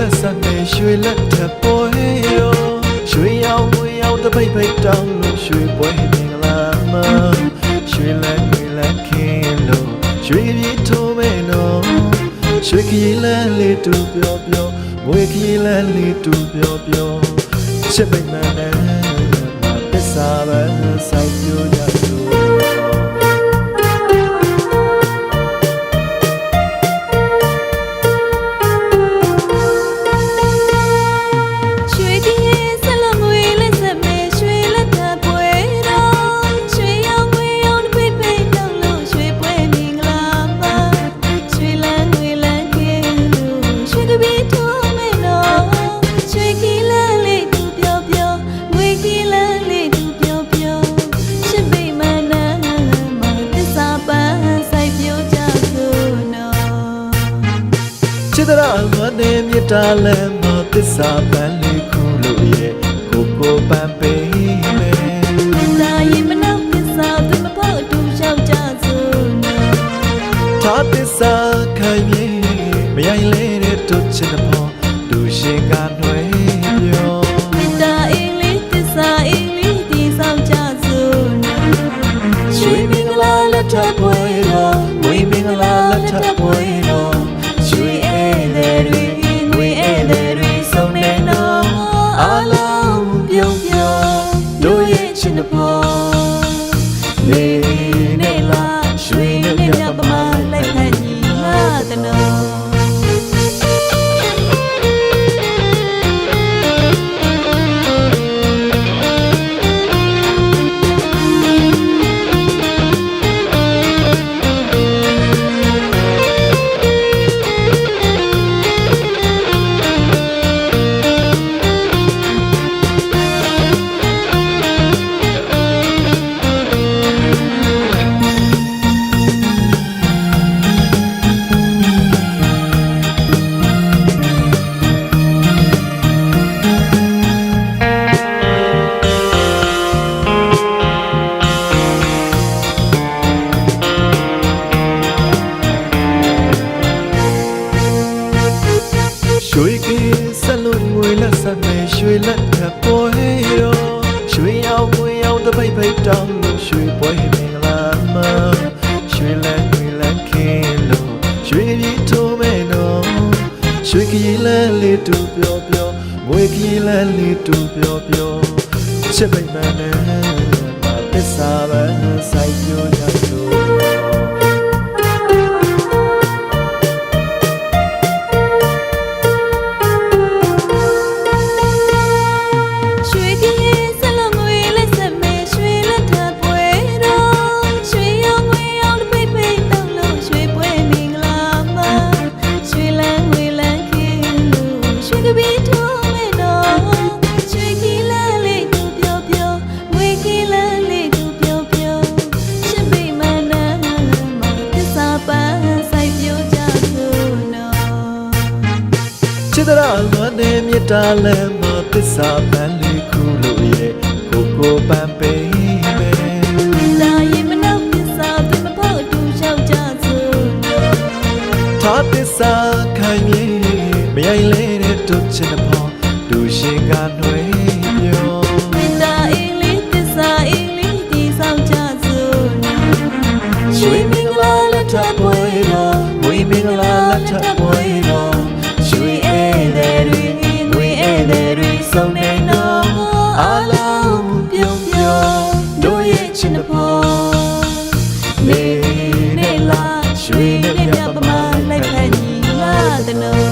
လက်ဆက်နဲ့ရွှေလက်ထပ်ပွဲရောရွှေရောင်ငွေရောင်တပိတ်ပိတ်တောင်းလို့ရွှေပွဲမင်္ဂလာမရွှေလက်ငွေလက်ခင်းလို့ရွှေပြည်ထိုးမဲနော်ရွှေခရီးလန်းလေးတူပြောပြောငွေခရီးလန်းလေးတူပြောပြောချစ်မိတ်မန်းနဲ့မပစ္စာပဲဆိုင်ပြကြ ချစ်တရမနဲ့မြတ်တာလမ်းမသစ္စာပန်းလေးခုလို့ရဲ့ကိုကိုပန်းပေးမယ်သာရင်မနောက်သစ္စာသူမဖို့အတူလျှောက်ကြစို့နော်သာသစ္စာခံမြေမရိုင်လဲ တ်ပိတ်တောင်းလို့ရွှေပွဲမင်္ဂလာမရွှေလက်ငွေလက်ခင်းလို့ရွှေပြည်ထိုးမဲနော်ရွှေခရီးလန်းလေးတူပြောပြောငွေခရီးလန်းလေးတူပြောပြောချစ်မိတ်မန်းနဲ့မပစ္စာပဲဆိုင်ပြ ရမနဲ့မြတ်တာလမ်းမသစ္စာပန်းလေးခုလို့ရဲ့ကိုကိုပန်းပေးမယ်လာရင်မနောက်သစ္စာသူမဖို့အတူလျှောက်ကြစို့နော်သာသစ္စာခံမြေမရိုင်လဲတဲ့တို့ချစ်တဲ့ပေါ်သူရှင်ကနှွေ နေနေ